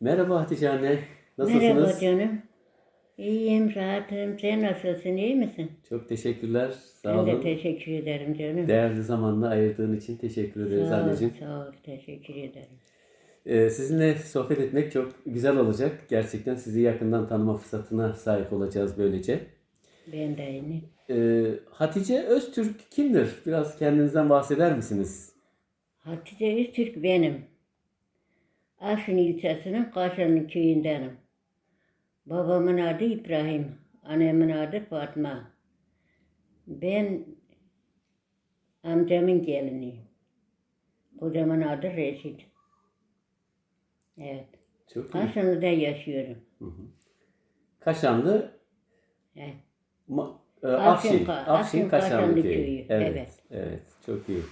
Merhaba Hatice anne. Nasılsınız? Merhaba canım. İyiyim, rahatım. Sen nasılsın, iyi misin? Çok teşekkürler. Sağ ben de olun. teşekkür ederim canım. Değerli zamanla ayırdığın için teşekkür ederiz sağ ol, anneciğim. sağ ol, teşekkür ederim. Ee, sizinle sohbet etmek çok güzel olacak. Gerçekten sizi yakından tanıma fırsatına sahip olacağız böylece. Ben de aynı. Ee, Hatice Öztürk kimdir? Biraz kendinizden bahseder misiniz? Hatice Öztürk benim. Afrin ilçesinin Kaşanlı köyündenim. Babamın adı İbrahim, annemin adı Fatma. Ben amcamın geliniyim. Kocamın adı Reşit. Evet. Çok iyi. Kaşanlı'da yaşıyorum. Kaşanlı Evet. Ma- e, Afşin Afşin, Afşin Afşin Kaşanlı köyü, Evet, evet. evet, çok iyi.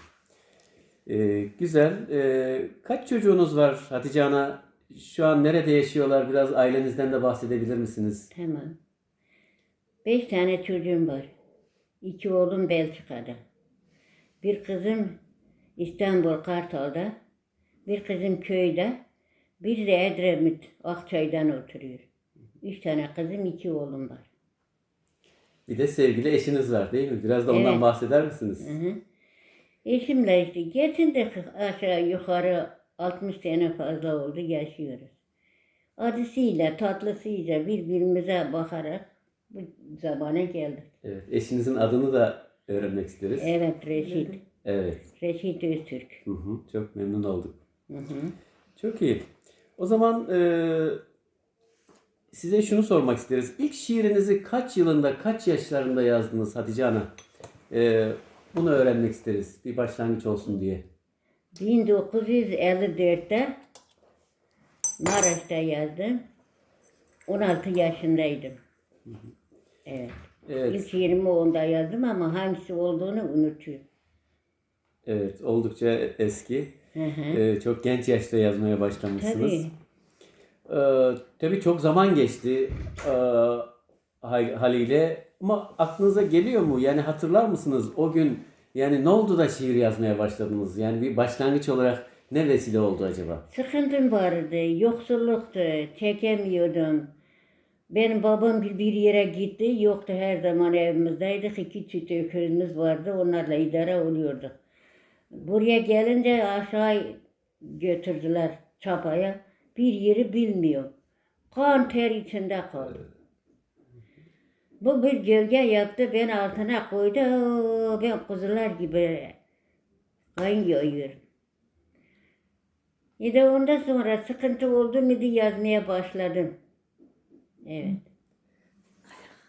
Ee, güzel. Ee, kaç çocuğunuz var Hatice Ana? Şu an nerede yaşıyorlar? Biraz ailenizden de bahsedebilir misiniz? Tamam. Beş tane çocuğum var. İki oğlum Belçika'da. Bir kızım İstanbul Kartal'da. Bir kızım köyde. Bir de Edremit Akçay'dan oturuyor. Üç tane kızım, iki oğlum var. Bir de sevgili eşiniz var değil mi? Biraz da ondan Evet. bahseder misiniz? Hı hı. Eşimle işte geçince aşağı yukarı 60 sene fazla oldu yaşıyoruz. Acısıyla tatlısıyla birbirimize bakarak bu zamana geldik. Evet. Eşinizin adını da öğrenmek isteriz. Evet Reşit. Evet. Reşit Öztürk. Hı hı, çok memnun olduk. Hı hı. Çok iyi. O zaman e, size şunu sormak isteriz. İlk şiirinizi kaç yılında, kaç yaşlarında yazdınız Hatice Ana? E, bunu öğrenmek isteriz. Bir başlangıç olsun diye. 1954'te Maraş'ta yazdım. 16 yaşındaydım. Evet. Evet, İlk şiirimi onda yazdım ama hangisi olduğunu unutuyorum. evet oldukça eski. Hı hı. E, çok genç yaşta yazmaya başlamışsınız. Tabii. Ee, tabii çok zaman geçti ee, hal- haliyle ama aklınıza geliyor mu? Yani hatırlar mısınız o gün yani ne oldu da şiir yazmaya başladınız? Yani bir başlangıç olarak ne vesile oldu acaba? Sıkıntım vardı, yoksulluktu, çekemiyordum. Benim babam bir bir yere gitti, yoktu her zaman evimizdeydik. İki çift öküzümüz vardı, onlarla idare oluyorduk. Buraya gelince aşağı götürdüler çapaya. Bir yeri bilmiyor. Kan ter içinde kaldı. Bu bir gölge yaptı, ben altına koydu. Ben kuzular gibi kaynıyorum. Bir de ondan sonra sıkıntı oldu mu diye yazmaya başladım. Evet.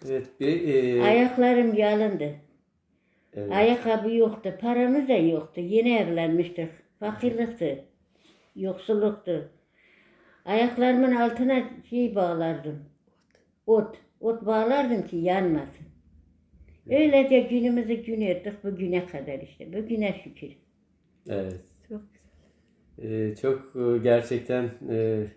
Evet bir e, Ayaklarım yalındı. evet, Ayakkabı yoktu. Paramız da yoktu. Yeni evlenmiştik. Fakirlikti. Yoksulluktu. Ayaklarımın altına şey bağlardım. Ot. Ot bağlardım ki yanmasın. Öylece günümüzü gün ettik bugüne kadar işte. Bugüne şükür. evet. Çok Ee, çok e, gerçekten e,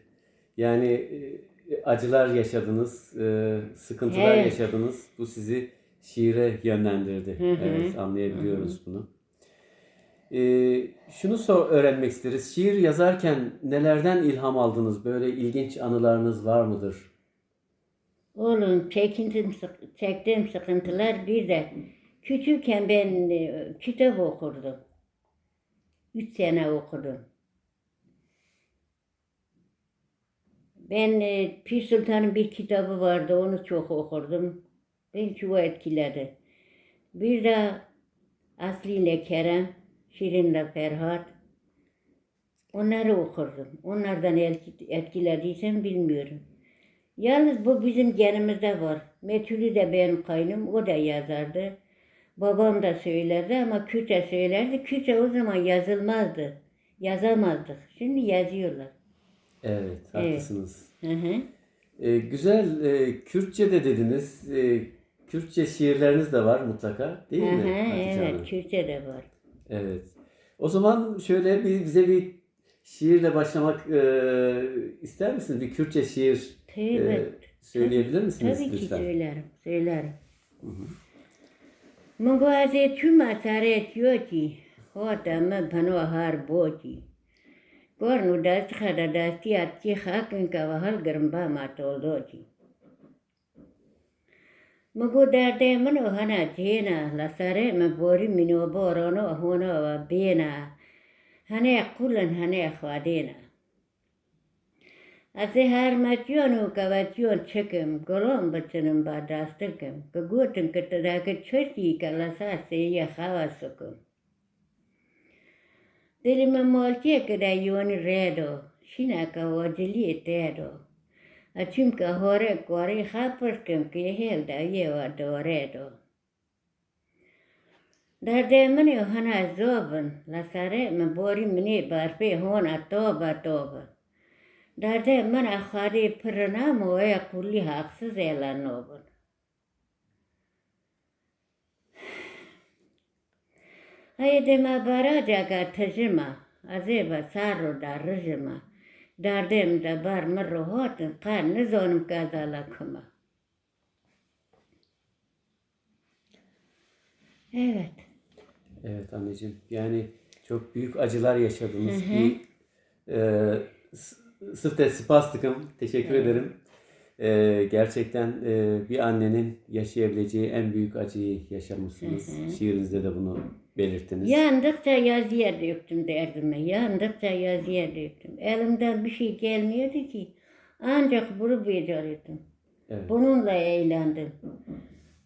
yani e, acılar yaşadınız, e, sıkıntılar Evet. yaşadınız. Bu sizi şiire yönlendirdi. Hı hı. Evet, anlayabiliyoruz bunu. Ee, şunu sor, öğrenmek isteriz. Şiir yazarken nelerden ilham aldınız? Böyle ilginç anılarınız var mıdır? Oğlum çekintim, sık- çektiğim sıkıntılar bir de küçükken ben e, kitap okurdum. Üç sene okudum. Ben e, Pir Sultan'ın bir kitabı vardı onu çok okurdum. Beni çok etkiledi. Bir de Aslı ile Kerem, Şirin ile Ferhat. Onları okurdum. Onlardan etki- etkilediysem bilmiyorum. Yalnız bu bizim genimizde var. Metülü de benim kaynım, o da yazardı. Babam da söylerdi ama Kürtçe söylerdi. Kürtçe o zaman yazılmazdı. Yazamazdık. Şimdi yazıyorlar. Evet, haklısınız. Hı hı. Ee, güzel, e, Kürtçe de dediniz. E, Kürtçe şiirleriniz de var mutlaka, değil Hı mi? hı, Hanım? evet, Kürtçe de var. Evet. O zaman şöyle bir bize bir şiirle başlamak e, ister misiniz? Bir Kürtçe şiir e, Evet. söyleyebilir misiniz Tabii ki lütfen? söylerim, söylerim. Munguaze tüm asaret yoti, hodamı pano har boti. Gornu da çıkada da tiyat ki hakın kavahal gırmba mat oldu ki. Mugu derde min o hana jena هناء كل هناء خوادينا از هر مجیان و کوتیان چکم گلان بچنم با داستکم. که گوتن که تداک چوشی که لساس یه خواه سکم دلی ممالکی که در یوانی ریدو شینا که واجلی تیدو. اچیم که هاره کاری خواه پرکم که هیل در یه و دوریدو Derde mani hana zobun, la sare me bori mini barpe hona toba toba. Derde man akhari pırına moya kulli haksız elan obun. Haydi bara jaga tejima, azeba sarro da rıjima. Derdem de bar mı rohatın, kan ne zonum kazala. Evet. Evet anneciğim. Yani çok büyük acılar yaşadınız. Bir e, s- sırf spastikım. Teşekkür ederim. E, gerçekten e, bir annenin yaşayabileceği en büyük acıyı yaşamışsınız. Şiirinizde de bunu belirttiniz. Yandıkça yazıya döktüm derdime. Yandıkça yazıya döktüm. Elimden bir şey gelmiyordu ki. Ancak bunu becerdim. Evet. Bununla eğlendim.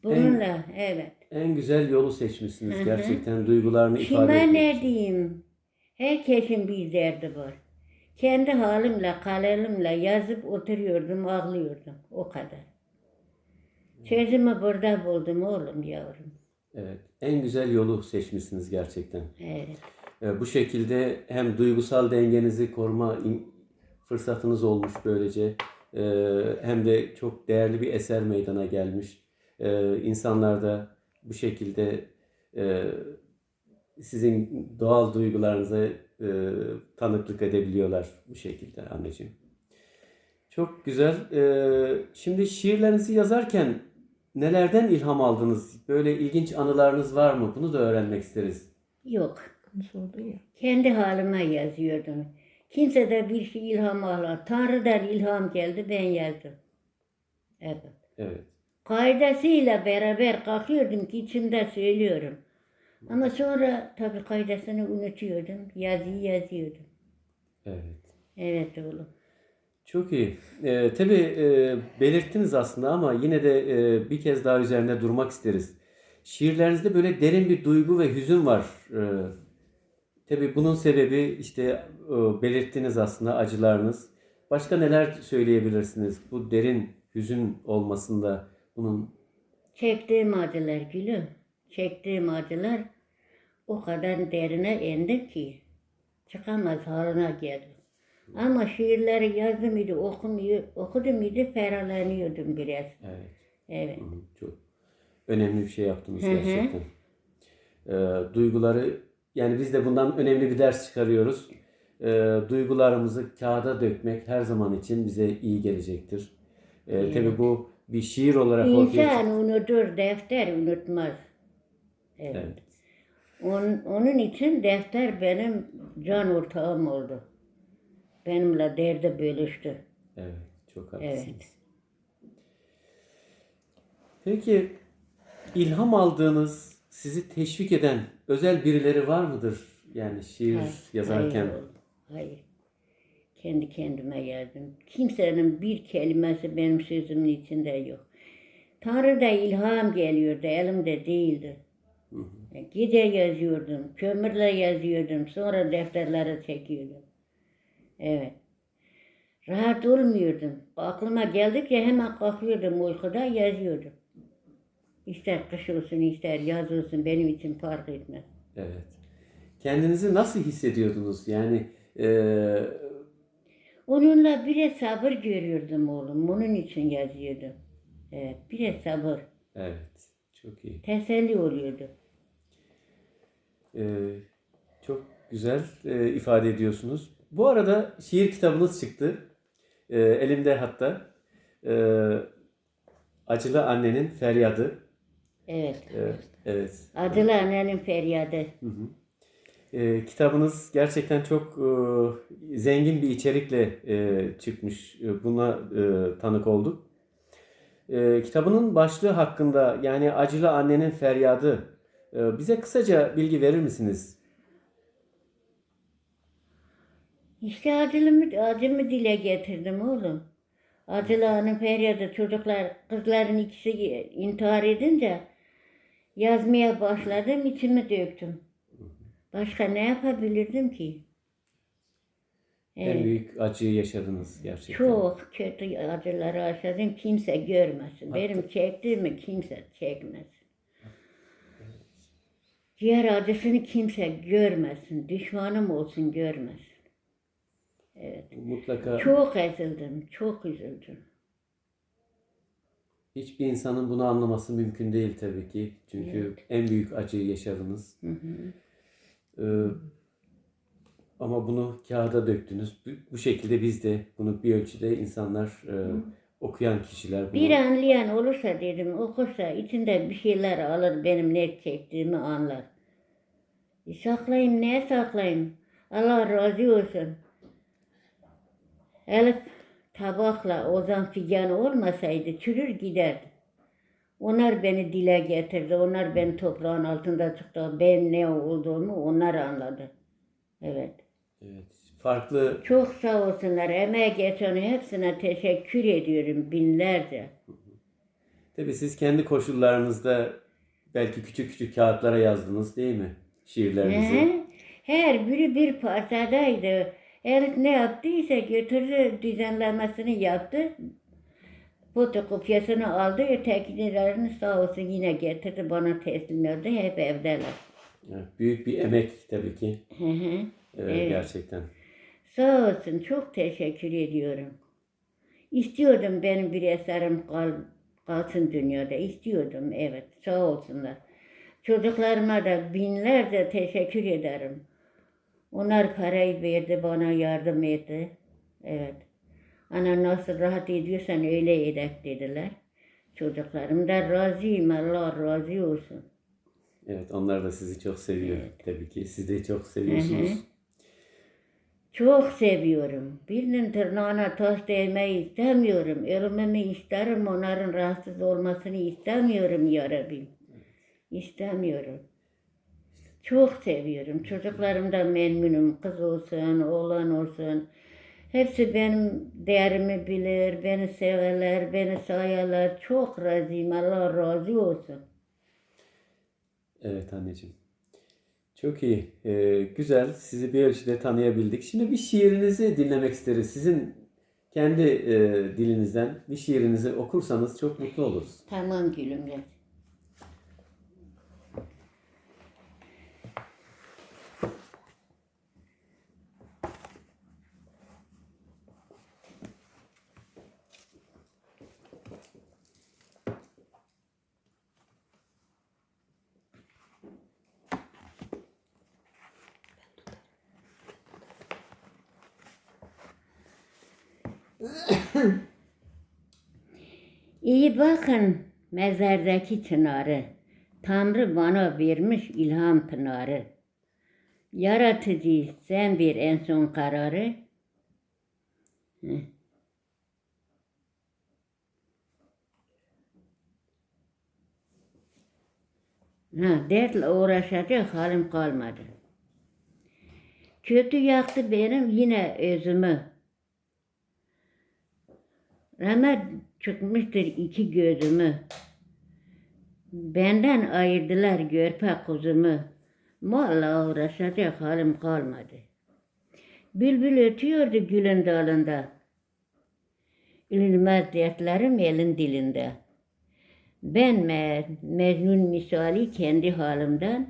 Bununla evet. En güzel yolu seçmişsiniz. Gerçekten duygularını ifade Kime etmek ne için. diyeyim? Herkesin bir derdi var. Kendi halimle, kalemimle yazıp oturuyordum, ağlıyordum. O kadar. Çözümü burada buldum oğlum yavrum. Evet. En güzel yolu seçmişsiniz gerçekten. Evet. E, Bu şekilde hem duygusal dengenizi koruma fırsatınız olmuş böylece e, hem de çok değerli bir eser meydana gelmiş. E, İnsanlar da bu şekilde e, sizin doğal duygularınıza e, tanıklık edebiliyorlar bu şekilde anneciğim. Çok güzel. E, Şimdi şiirlerinizi yazarken nelerden ilham aldınız? Böyle ilginç anılarınız var mı? Bunu da öğrenmek isteriz. Yok. ya. Kendi halime yazıyordum. Kimse de bir şey ilham alır. Tanrı'dan ilham geldi ben yazdım. Evet. Evet. Kaidesiyle beraber kalkıyordum ki içimde söylüyorum. Ama sonra tabii kaidesini unutuyordum. Yazıyı yazıyordum. Evet. Evet oğlum. Çok iyi. Ee, tabii e, belirttiniz aslında ama yine de e, bir kez daha üzerinde durmak isteriz. Şiirlerinizde böyle derin bir duygu ve hüzün var. Ee, tabii bunun sebebi işte e, belirttiniz aslında acılarınız. Başka neler söyleyebilirsiniz? Bu derin hüzün olmasında bunun Çektiğim acılar gülüm. Çektiğim acılar o kadar derine indi ki çıkamaz haline geldim. Ama şiirleri yazdım idi, okumuyor, okudum idi, ferahlanıyordum biraz. evet, Evet. çok önemli bir şey yaptınız gerçekten. Ee, duyguları yani biz de bundan önemli bir ders çıkarıyoruz. Ee, duygularımızı kağıda dökmek her zaman için bize iyi gelecektir. Ee, Evet. Tabii bu bir şiir olarak ortaya İnsan unutur, defter unutmaz. Evet. Evet. Onun, onun için defter benim can ortağım oldu. Benimle derdi bölüştü. Evet, çok haklısınız. Evet. Peki ilham aldığınız, sizi teşvik eden özel birileri var mıdır? Yani şiir Hayır, yazarken. Hayır, hayır. Kendi kendime yazdım. Kimsenin bir kelimesi benim sözümün içinde yok. Tanrı'da ilham geliyordu, elimde değildi. Gece yazıyordum, kömürle yazıyordum, sonra defterlere çekiyordum. Evet. Rahat olmuyordum. Aklıma geldikçe hemen kalkıyordum uykuda yazıyordum. İster kış olsun ister yaz olsun benim için fark etmez. Evet. Kendinizi nasıl hissediyordunuz? Yani eee Onunla biraz sabır görüyordum oğlum. Bunun için yazıyordum. Evet, biraz sabır. evet, çok iyi. Teselli oluyordu. Ee, çok güzel e, ifade ediyorsunuz. Bu arada şiir kitabınız çıktı. Ee, elimde hatta. Ee, Acılı Annenin Feryadı. Evet. Ee, evet. Acılı annenin feryadı. Hı hı. E, kitabınız gerçekten çok e, zengin bir içerikle e, çıkmış. E, buna e, tanık olduk. E, kitabının başlığı hakkında yani acılı annenin feryadı. E, bize kısaca bilgi verir misiniz? İşte acılımı, acımı dile getirdim oğlum. Acılarının feryadı çocuklar, kızların ikisi intihar edince yazmaya başladım, içimi döktüm. Başka ne yapabilirdim ki? En Evet. büyük acıyı yaşadınız gerçekten. Çok kötü acıları yaşadım. Kimse görmesin. Benim çektiğimi kimse çekmesin. Diğer acısını kimse görmesin. Düşmanım olsun görmesin. Mutlaka Çok ezildim. Çok üzüldüm. hiçbir insanın bunu anlaması mümkün değil tabii ki. Çünkü en büyük acıyı yaşadınız. Ee, ama bunu kağıda döktünüz. Bu, şekilde biz de bunu bir ölçüde insanlar, e, okuyan kişiler bunu Bir anlayan olursa dedim okursa içinde bir şeyler alır benim ne çektiğimi anlar. E saklayayım ne saklayayım? Allah razı olsun. Elif tabakla Ozan figanı olmasaydı çürür giderdi. Onlar beni dile getirdi. Onlar beni toprağın altında çıktı. Ben ne olduğumu onlar anladı. Evet. evet, farklı Çok sağ olsunlar. Emeğe geçen hepsine teşekkür ediyorum binlerce. Tabii siz kendi koşullarınızda belki küçük küçük kağıtlara yazdınız değil mi? Şiirlerinizi. He, Her biri bir parçadaydı. Elif ne yaptıysa götürdü düzenlemesini yaptı. Fotokopyasını aldı. Ötekilerini sağ olsun yine getirdi bana teslim etti. Hep evdeler. Evet, büyük bir emek tabii ki. Hı hı. Ee, Evet. Gerçekten. Sağ olsun çok teşekkür ediyorum. İstiyordum benim bir eserim kal, kalsın dünyada. İstiyordum evet sağ olsunlar. Çocuklarıma da binlerce teşekkür ederim. Onlar parayı verdi bana yardım etti. Evet. Ana nasıl rahat ediyorsan öyle edek dediler. Çocuklarım da razıyım Allah razı olsun. Evet, onlar da sizi çok seviyor tabii ki. Siz de çok seviyorsunuz. Çok seviyorum. Birinin tırnağına taş değmeyi istemiyorum. Ölümümü isterim. Onların rahatsız olmasını istemiyorum ya Rabbim. İstemiyorum. Çok seviyorum. Çocuklarım da memnunum. Kız olsun, oğlan olsun. Hepsi benim değerimi bilir, beni severler, beni sayarlar. Çok razıyım. Allah razı olsun. Evet anneciğim. Çok iyi. Ee, güzel. Sizi bir ölçüde tanıyabildik. Şimdi bir şiirinizi dinlemek isteriz. Sizin kendi e, dilinizden bir şiirinizi okursanız çok mutlu oluruz. Tamam gülüm İyi bakın mezardaki çınarı. Tanrı bana vermiş ilham pınarı. Yaratıcı sen bir en son kararı. Heh. Ha, dertle uğraşacak halim kalmadı. Kötü yaktı benim yine özümü. Rahmet çıkmıştır iki gözümü. Benden ayırdılar görpe kuzumu. Malla uğraşacak halim kalmadı. Bülbül ötüyordu gülün dalında. Ülmez dertlerim elin dilinde. Ben me Mecnun misali kendi halimden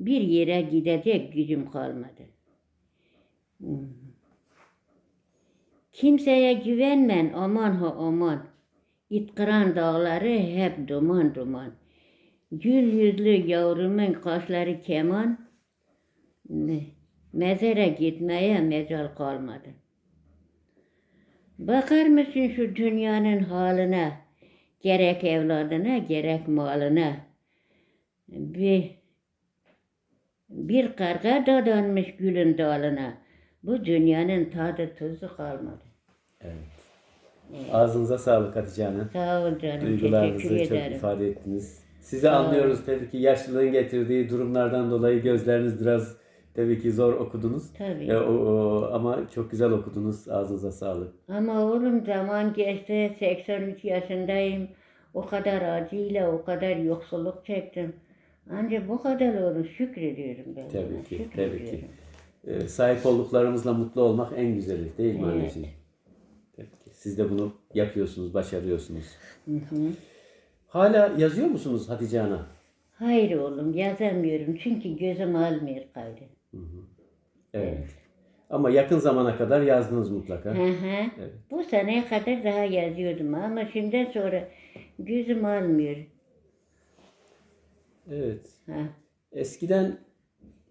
bir yere gidecek gücüm kalmadı. Kimseye güvenmen aman ha aman. İtkıran dağları hep duman duman. Gül yüzlü yavrumun kaşları keman. Me- Mezara gitmeye mecal kalmadı. Bakar mısın şu dünyanın haline? Gerek evladına gerek malına. Bir Bir karga dadanmış gülün dalına. Bu dünyanın tadı tuzu kalmadı. Evet. Ağzınıza sağlık Hatice Hanım. Sağ ol canım. Duygularınızı Teşekkür çok ederim. ifade ettiniz. Sizi Sağ olun. anlıyoruz tabii ki yaşlılığın getirdiği durumlardan dolayı gözleriniz biraz tabii ki zor okudunuz. Tabii. E, o, o- ama çok güzel okudunuz. Ağzınıza sağlık. Ama oğlum zaman geçti. 83 yaşındayım. O kadar acıyla, o kadar yoksulluk çektim. Ancak bu kadar olur. Şükrediyorum ben. Tabii buna, ki, tabii ki. E, sahip olduklarımızla mutlu olmak en güzeli değil mi Evet. anneciğim? Tabii ki. Siz de bunu yapıyorsunuz, başarıyorsunuz. Hı hı. Hala yazıyor musunuz Hatice Ana? Hayır oğlum yazamıyorum çünkü gözüm almıyor gayrı. Evet. Ama yakın zamana kadar yazdınız mutlaka. Hı hı. Bu seneye kadar daha yazıyordum ama şimdiden sonra gözüm almıyor. Evet. Ha. Eskiden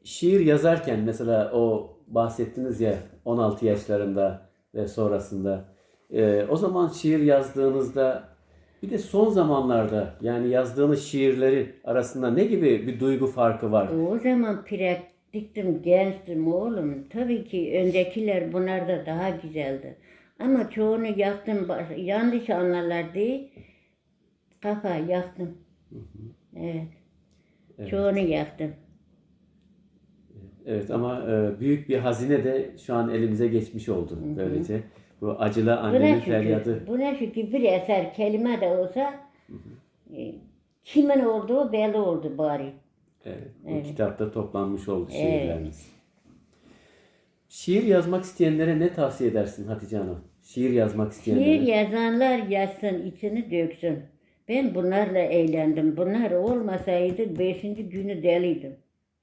şiir yazarken mesela o bahsettiniz ya 16 yaşlarında ve sonrasında e, o zaman şiir yazdığınızda bir de son zamanlarda yani yazdığınız şiirleri arasında ne gibi bir duygu farkı var? O zaman pratiktim, gençtim oğlum. Tabii ki öncekiler bunlar da daha güzeldi. Ama çoğunu yaktım, yanlış anlarlar diye kafa yaktım. Evet. Çoğunu yaktım. Evet ama e, büyük bir hazine de şu an elimize geçmiş oldu böylece. Bu Buna annenin şükür, feryadı. buna şükür bir eser kelime de olsa e, kimin olduğu belli oldu bari. Evet, bu kitapta toplanmış oldu şiirleriniz. Şiir yazmak isteyenlere ne tavsiye edersin Hatice Hanım? Şiir yazmak isteyenlere. Şiir yazanlar yazsın, içini döksün. Ben bunlarla eğlendim. Bunlar olmasaydı beşinci günü deliydim.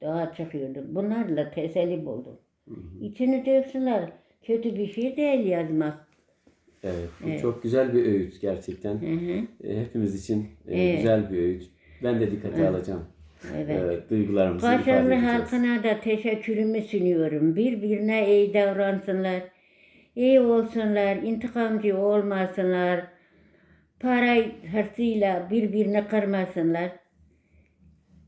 Daha çıkıyordum. Bunlarla teselli buldum. İçini döksünler. Kötü bir şey değil yazmak. Evet, bu çok güzel bir öğüt gerçekten. Hı hı. E, Hepimiz için e, güzel bir öğüt. Ben de dikkate alacağım. Evet. E, duygularımızı edeceğiz. halkına da teşekkürümü sunuyorum. Birbirine iyi davransınlar. iyi olsunlar, intikamcı olmasınlar. Para hırsıyla birbirini kırmasınlar.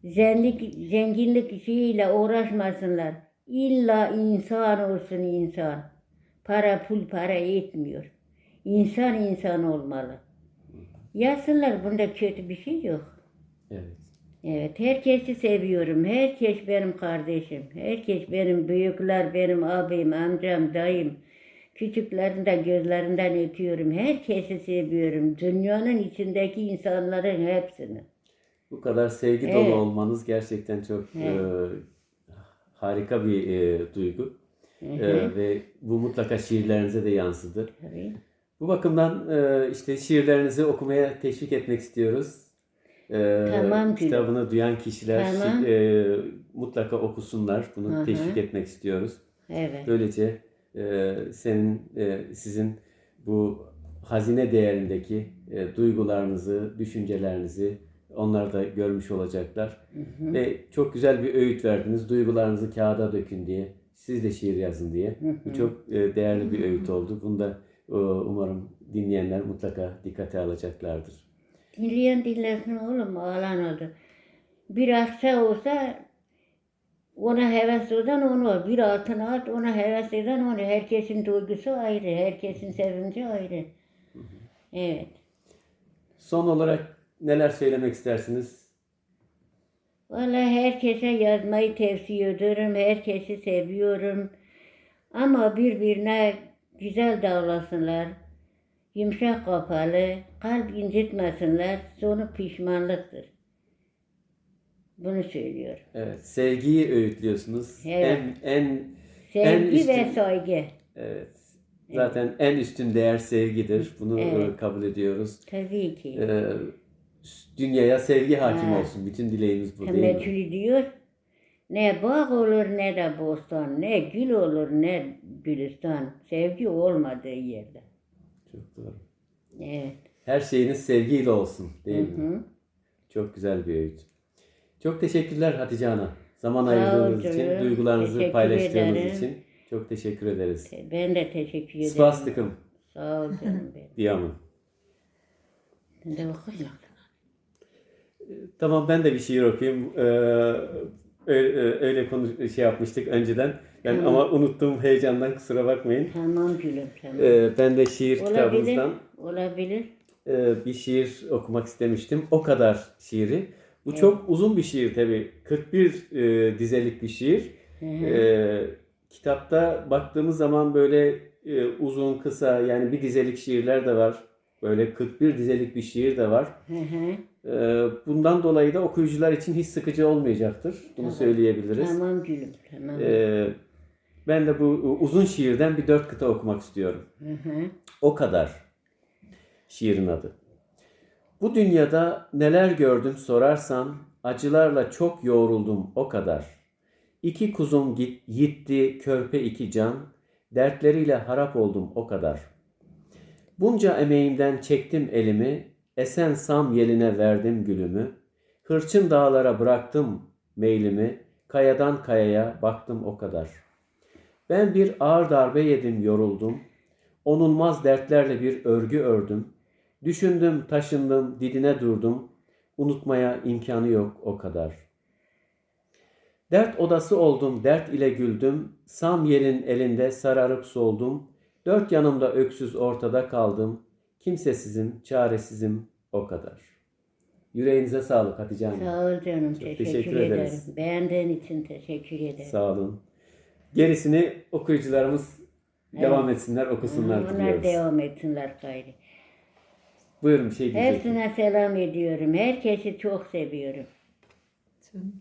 Zenginlik, zenginlik şeyiyle uğraşmasınlar. İlla insan olsun insan. Para pul para etmiyor. İnsan insan olmalı. Yazsınlar bunda kötü bir şey yok. Evet. Evet, herkesi seviyorum. Herkes benim kardeşim. Herkes benim büyükler, benim abim, amcam, dayım. Küçüklerin de gözlerinden öpüyorum. Herkesi seviyorum. Dünyanın içindeki insanların hepsini. Bu kadar sevgi Evet. dolu olmanız gerçekten çok e, harika bir e, duygu. E, ve bu mutlaka şiirlerinize de yansıdı. Tabii. Bu bakımdan e, işte şiirlerinizi okumaya teşvik etmek istiyoruz. E, Tamam gülüm. Kitabını duyan kişiler Tamam. e, mutlaka okusunlar. Bunu hı. teşvik etmek istiyoruz. Evet. Böylece e, senin, e, sizin bu hazine değerindeki e, duygularınızı, düşüncelerinizi onlar da görmüş olacaklar. Ve çok güzel bir öğüt verdiniz. Duygularınızı kağıda dökün diye. Siz de şiir yazın diye. Bu çok e, değerli bir öğüt oldu. Bunu da e, umarım dinleyenler mutlaka dikkate alacaklardır. Dinleyen dinlesin oğlum ağlan oldu. Bir aksa olsa ona heves eden onu, bir altın at ona heves eden onu. Herkesin duygusu ayrı, herkesin sevinci ayrı. Evet. Son olarak neler söylemek istersiniz? Vallahi herkese yazmayı tavsiye ederim. Herkesi seviyorum. Ama birbirine güzel davransınlar. Yumuşak kafalı, kalp incitmesinler. Sonu pişmanlıktır. Bunu söylüyorum. Evet, sevgiyi öğütlüyorsunuz. Evet. En en Sevgi üstün- ve saygı. Evet. Zaten en üstün değer sevgidir. Bunu Evet. e, kabul ediyoruz. Tabii ki. E, dünyaya sevgi hakim Ha. olsun. Bütün dileğimiz bu değil mi? Temettülü diyor. Ne bağ olur ne de bostan, ne gül olur ne gülistan. Sevgi olmadığı yerde. Çok doğru. Evet. Her şeyiniz sevgiyle olsun değil mi? Hı. Çok güzel bir öğüt. Çok teşekkürler Hatice Ana. Zaman Sağ ayırdığınız ol için, canım. duygularınızı Teşekkür paylaştığınız ederim. için çok teşekkür ederiz. Ben de teşekkür ederim. Svastikım Sağ ol canım benim. de bakayım. Tamam ben de bir şiir okuyayım. Ee, öyle, öyle konu şey yapmıştık önceden. Ben Tamam. ama unuttum heyecandan kusura bakmayın. Tamam gülüm tamam. Ee, ben de şiir olabilir. kitabımızdan Olabilir. e, bir şiir okumak istemiştim. O kadar şiiri. Bu çok uzun bir şiir tabii. 41 e, dizelik bir şiir. Hı hı. Ee, kitapta baktığımız zaman böyle e, uzun kısa yani bir dizelik şiirler de var. Böyle 41 dizelik bir şiir de var. Hı hı. Ee, bundan dolayı da okuyucular için hiç sıkıcı olmayacaktır. Bunu söyleyebiliriz. Tamam gülüm tamam. Ee, ben de bu uzun şiirden bir dört kıta okumak istiyorum. Hı hı. O kadar. Şiirin adı. Bu dünyada neler gördüm sorarsam acılarla çok yoğruldum o kadar. İki kuzum git, gitti körpe iki can, dertleriyle harap oldum o kadar. Bunca emeğimden çektim elimi, esen sam yeline verdim gülümü. Hırçın dağlara bıraktım meylimi, kayadan kayaya baktım o kadar. Ben bir ağır darbe yedim yoruldum, onulmaz dertlerle bir örgü ördüm. Düşündüm, taşındım, didine durdum. Unutmaya imkanı yok o kadar. Dert odası oldum, dert ile güldüm. Sam yelin elinde sararıp soldum. Dört yanımda öksüz ortada kaldım. Kimsesizim, çaresizim o kadar. Yüreğinize sağlık Hatice Hanım. Sağ ol canım. Teşekkür, teşekkür ederim. ederiz. Beğendiğin için teşekkür ederim. Sağ olun. Gerisini okuyucularımız devam etsinler, okusunlar Onlar diliyoruz. devam etsinler gayrı. Buyurun bir şey diyecektim. Hepsine selam ediyorum. Herkesi çok seviyorum. Canım.